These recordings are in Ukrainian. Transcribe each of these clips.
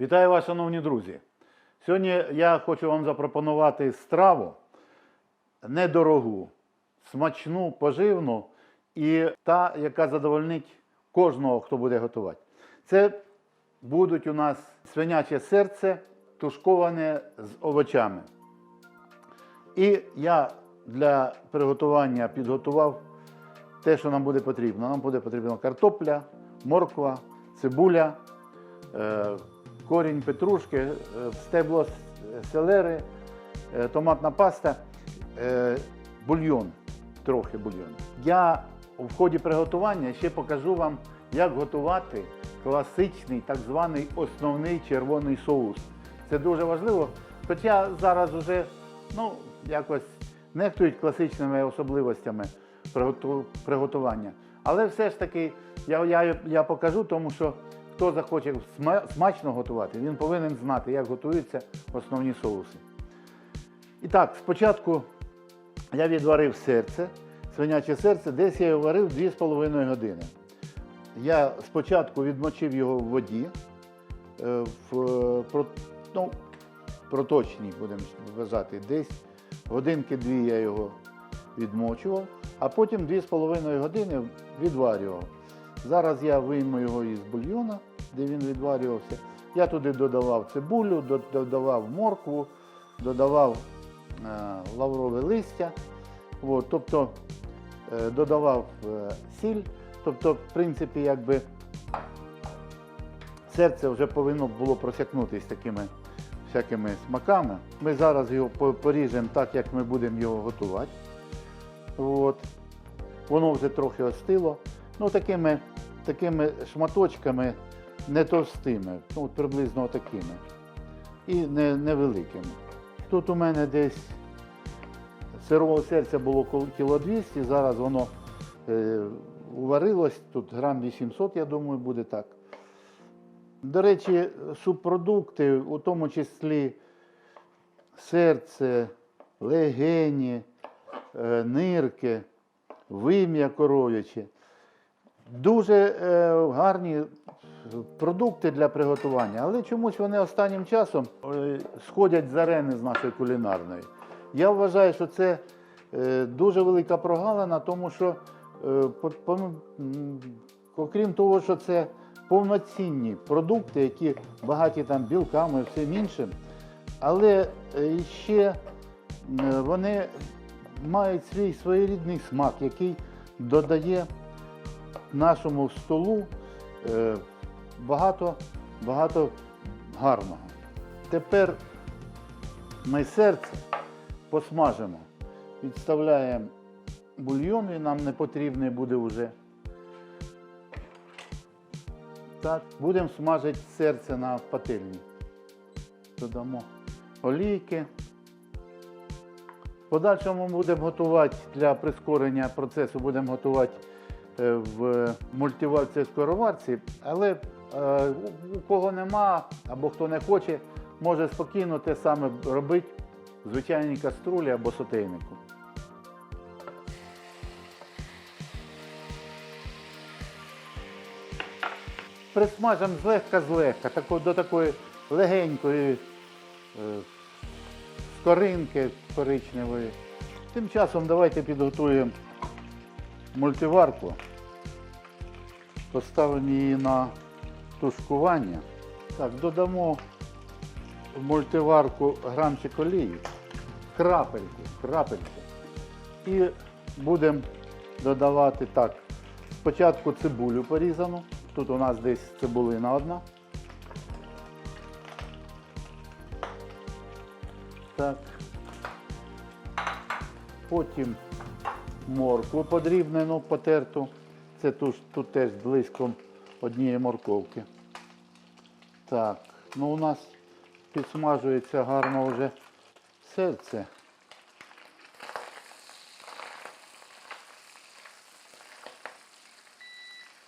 Вітаю вас, шановні друзі. Сьогодні я хочу вам запропонувати страву недорогу, смачну, поживну і та, яка задовольнить кожного, хто буде готувати. Це будуть у нас свиняче серце, тушковане з овочами. І я для приготування підготував те, що нам буде потрібно. Нам буде потрібна картопля, морква, цибуля, е, корінь петрушки, е, стебло селери, е, томатна паста, е, бульйон, трохи бульйон. Я в ході приготування ще покажу вам, як готувати класичний так званий основний червоний соус. Це дуже важливо. Хоча зараз вже ну, якось нехтують класичними особливостями приготування. Але все ж таки я, я, я покажу, тому що хто захоче смачно готувати, він повинен знати, як готуються основні соуси. І так, спочатку я відварив серце, свиняче серце, десь я його варив 2,5 години. Я спочатку відмочив його в воді, е, в е, ну, проточній, будемо вважати, десь годинки-дві я його відмочував, а потім 2,5 години відварював. Зараз я вийму його із бульйона, де він відварювався. Я туди додавав цибулю, додавав моркву, додавав е, лаврове листя, от, тобто е, додавав е, сіль. Тобто, в принципі, якби серце вже повинно було просякнутися такими всякими смаками. Ми зараз його поріжемо так, як ми будемо його готувати. От. Воно вже трохи остило. Ну, такими, такими шматочками не товстими, ну, от приблизно такими. І не, невеликими. Тут у мене десь сирового серця було кіло 200, зараз воно е, уварилось, тут грам 800, я думаю, буде так. До речі, субпродукти, у тому числі серце, легені, е, нирки, вим'я коров'яче. Дуже е, гарні продукти для приготування, але чомусь вони останнім часом е, сходять з арени з нашої кулінарної. Я вважаю, що це е, дуже велика прогалина, тому що, е, по- по- окрім того, що це повноцінні продукти, які багаті там білками, і всім іншим, але е, ще е, вони мають свій своєрідний смак, який додає нашому столу е, багато, багато гарного. Тепер ми серце посмажимо, відставляємо бульйон, він нам не потрібний буде вже. Так, будемо смажити серце на пательні. Додамо олійки. В подальшому будемо готувати для прискорення процесу, будемо готувати в мультиварці скороварці, але е, у- у кого нема або хто не хоче, може спокійно те саме робити в звичайній каструлі або сотейнику. Присмажемо злегка-злегка, до такої легенької е, скоринки коричневої. Тим часом давайте підготуємо мультиварку. Поставимо її на тушкування. Так, додамо в мультиварку грамчик олії, крапельку, крапельку. І будемо додавати так. Спочатку цибулю порізану. Тут у нас десь цибулина одна. Так. Потім моркву подрібнену, потерту. Це тут, тут теж близько однієї морковки. Так, ну у нас підсмажується гарно вже серце.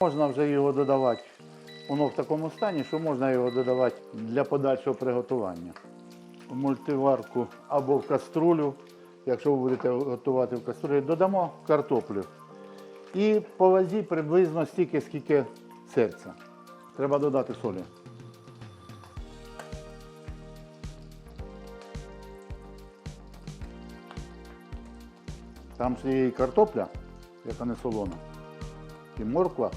Можна вже його додавати. Воно в такому стані, що можна його додавати для подальшого приготування. В мультиварку або в каструлю, якщо ви будете готувати в каструлі, додамо картоплю. І по вазі приблизно стільки, скільки серця. Треба додати солі. Там ще є і картопля, яка не солона, і морква.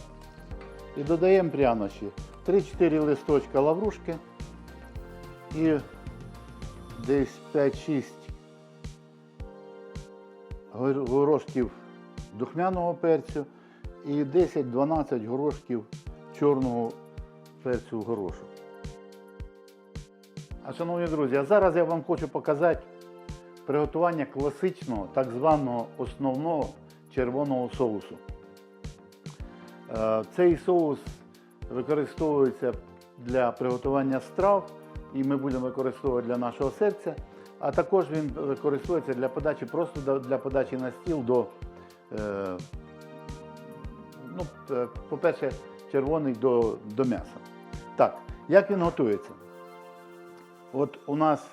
І додаємо прянощі. 3-4 листочка лаврушки і десь 5-6 горошків духмяного перцю і 10-12 горошків чорного перцю горошок. А шановні друзі, а зараз я вам хочу показати приготування класичного, так званого основного червоного соусу. Е, Цей соус використовується для приготування страв, і ми будемо використовувати для нашого серця. А також він використовується для подачі, просто для подачі на стіл до, ну, е, по-перше, червоний до, до м'яса. Так, як він готується? От у нас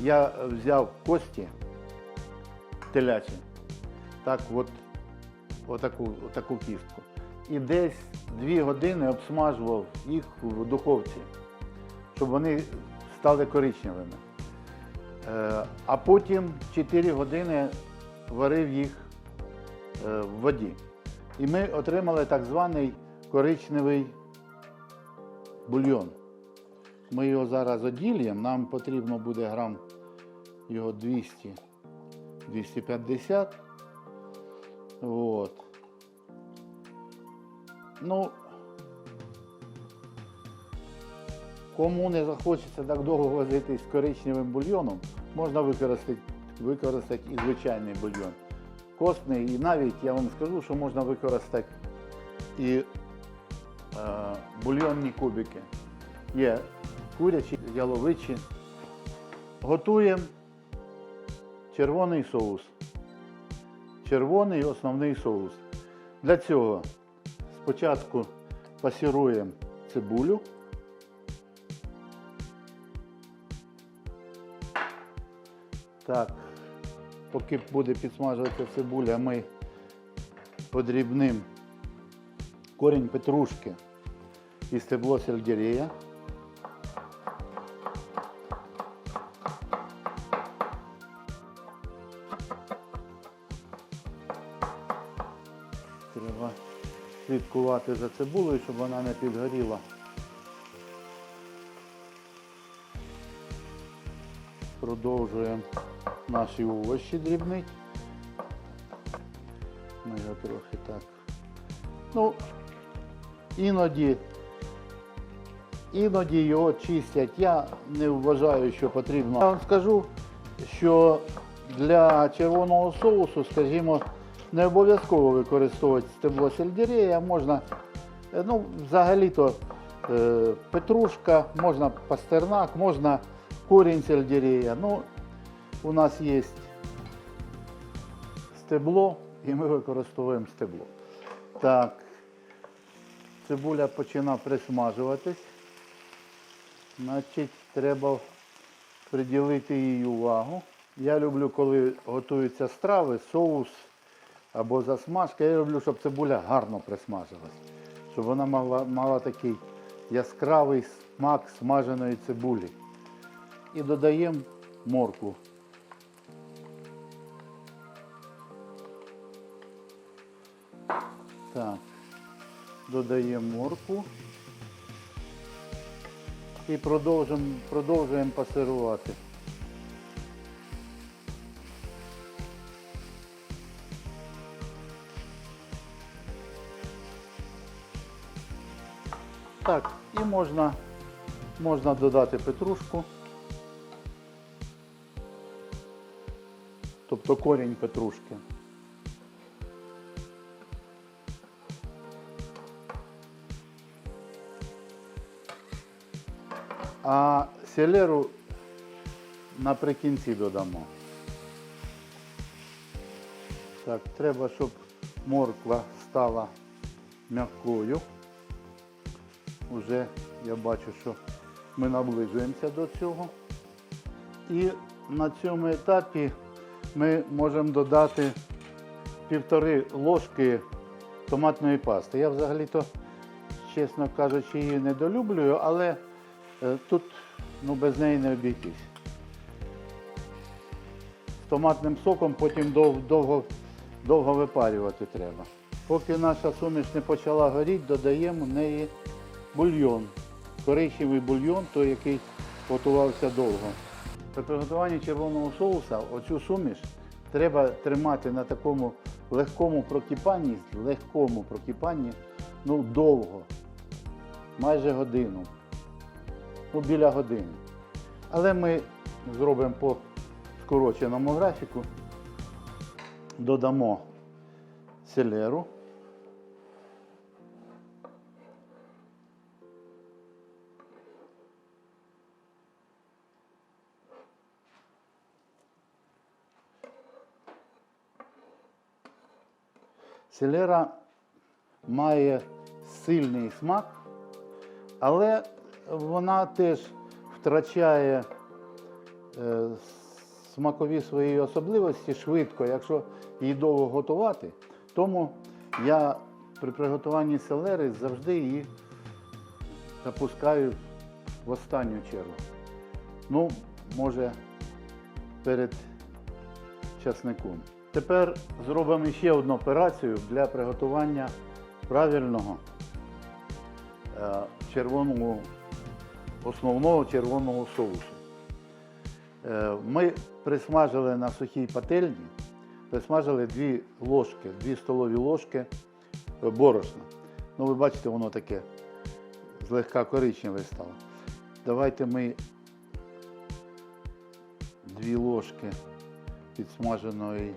я взяв кості телячі, так, от, отаку, отаку кістку. І десь 2 години обсмажував їх в духовці, щоб вони стали коричневими. Е, А потім 4 години варив їх е, в воді. І ми отримали так званий коричневий бульйон. Ми його зараз оділюємо, нам потрібно буде грам його 200 250. От. Ну, кому не захочеться так довго возитись з коричневим бульйоном, можна використати, використати і звичайний бульйон. Костний, і навіть я вам скажу, що можна використати і е, бульйонні кубики. Є курячі, яловичі. Готуємо червоний соус. Червоний основний соус. Для цього спочатку пасіруємо цибулю. Так, поки буде підсмажуватися цибуля, ми подрібним корінь петрушки і стебло сельдерея. Треба слідкувати за цибулею, щоб вона не підгоріла. Продовжуємо наші овочі дрібнити. Ми його трохи так. Ну, іноді, іноді його чистять. Я не вважаю, що потрібно. Я вам скажу, що для червоного соусу, скажімо, не обов'язково використовувати стебло сельдерея, можна, е, ну, взагалі-то е, петрушка, можна пастернак, можна корінь сельдерея. Ну, у нас є стебло, і ми використовуємо стебло. Так, цибуля починає присмажуватись. Значить, треба приділити їй увагу. Я люблю, коли готуються страви, соус або засмажка. Я люблю, щоб цибуля гарно присмажилась, щоб вона мала, мала такий яскравий смак смаженої цибулі. І додаємо моркву. Додаємо моркву і продовжуємо, продовжуємо пасирувати. Так, і можна, можна додати петрушку. Тобто корінь петрушки. Селеру наприкінці додамо. Так, треба, щоб морква стала м'якою. Уже я бачу, що ми наближуємося до цього. І на цьому етапі ми можемо додати півтори ложки томатної пасти. Я взагалі-то, чесно кажучи, її недолюблюю, але е, тут ну, без неї не обійтись. З томатним соком потім дов- довго довго випарювати треба. Поки наша суміш не почала горіти, додаємо в неї бульйон. Коричневий бульйон, той, який готувався довго. При приготуванні червоного соуса оцю суміш треба тримати на такому легкому прокипанні, легкому прокипанні, ну довго, майже годину, ну біля години. Але ми зробимо по скороченому графіку, додамо селеру. Селера має сильний смак, але вона теж втрачає е, смакові свої особливості швидко, якщо її довго готувати. Тому я при приготуванні селери завжди її запускаю в останню чергу. Ну, може, перед часником. Тепер зробимо ще одну операцію для приготування правильного е, червоного, основного червоного соусу. Е, Ми присмажили на сухій пательні, присмажили 2 ложки, 2 столові ложки е, борошна. Ну, ви бачите, воно таке злегка коричневе стало. Давайте ми 2 ложки підсмаженої,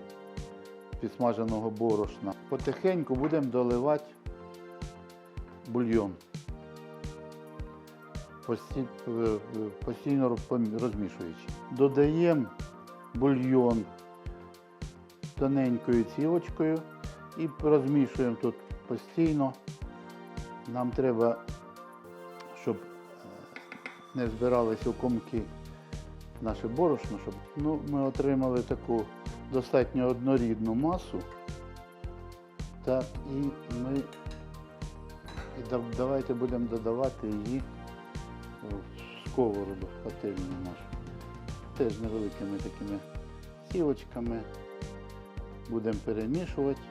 підсмаженого борошна. Потихеньку будемо доливати бульйон. Е, Постійно розмішуючи. Додаємо бульйон тоненькою цівочкою і розмішуємо тут постійно. Нам треба, щоб е, не збиралися у комки наше борошно, щоб ну, ми отримали таку достатньо однорідну масу. Так, і ми давайте будемо додавати її сковороду пательню нашу. Теж невеликими такими сівочками будемо перемішувати,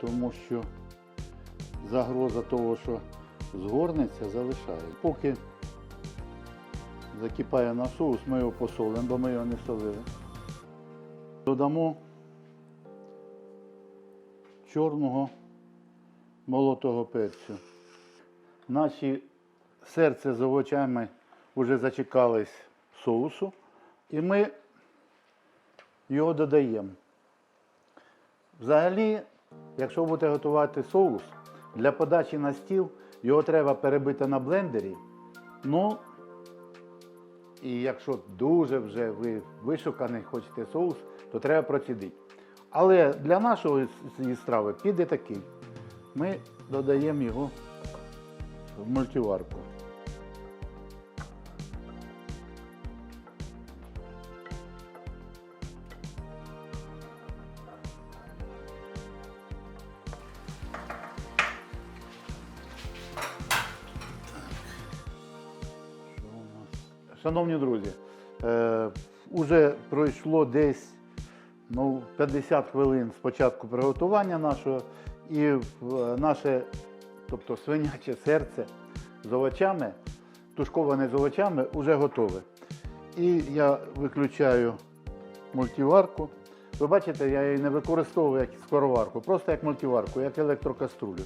тому що загроза того, що згорнеться, залишає. Поки закипає на соус, ми його посолимо, бо ми його не солили. Додамо чорного молотого перцю. Наші серце з овочами вже зачекались соусу, і ми його додаємо. Взагалі, якщо будете готувати соус, для подачі на стіл його треба перебити на блендері. Ну, і якщо дуже вже ви вишуканий хочете соус, то треба процідити. Але для цієї страви піде такий. Ми додаємо його в мультиварку. Шановні друзі, е, уже пройшло десь ну, 50 хвилин з початку приготування нашого, і е, наше, тобто свиняче серце з овочами, тушковане з овочами, вже готове. І я виключаю мультиварку. Ви бачите, я її не використовую як скороварку, просто як мультиварку, як електрокаструлю.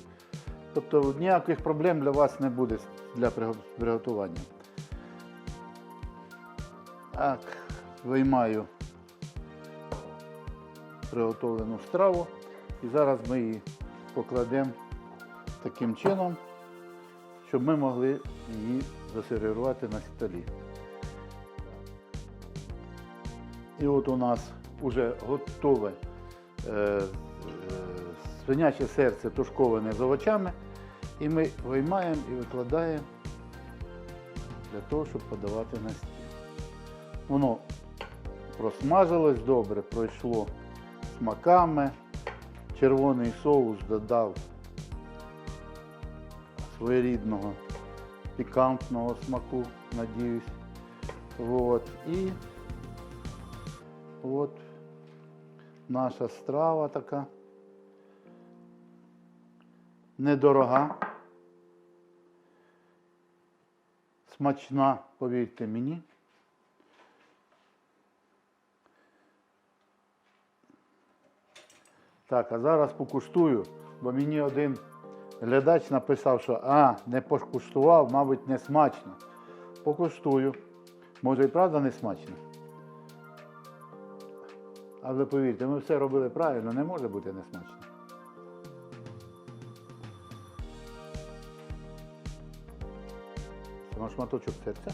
Тобто ніяких проблем для вас не буде для приго- приготування. Так, виймаю приготовлену страву і зараз ми її покладемо таким чином, щоб ми могли її засервірувати на столі. І от у нас вже готове е, е, свиняче серце тушковане з овочами. І ми виймаємо і викладаємо для того, щоб подавати на стіл. Воно просмажилось добре, пройшло смаками. Червоний соус додав своєрідного пікантного смаку, надіюсь. От. І от наша страва така. Недорога. Смачна, повірте мені. Так, а зараз покуштую, бо мені один глядач написав, що а, не покуштував, мабуть, не смачно. Покуштую. Може і правда не смачно. Але повірте, ми все робили правильно, не може бути несмачно. Це шматочок серця.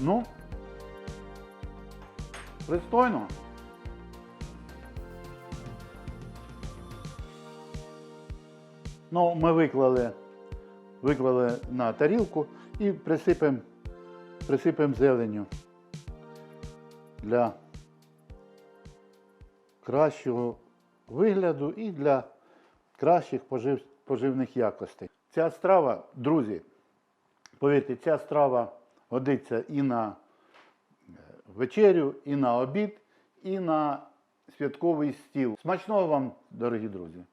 Ну, пристойно. Ну, ми виклали, виклали на тарілку і присипемо присипем зеленню для кращого вигляду і для кращих пожив, поживних якостей. Ця страва, друзі, повірте, ця страва годиться і на вечерю, і на обід, і на святковий стіл. Смачного вам, дорогі друзі!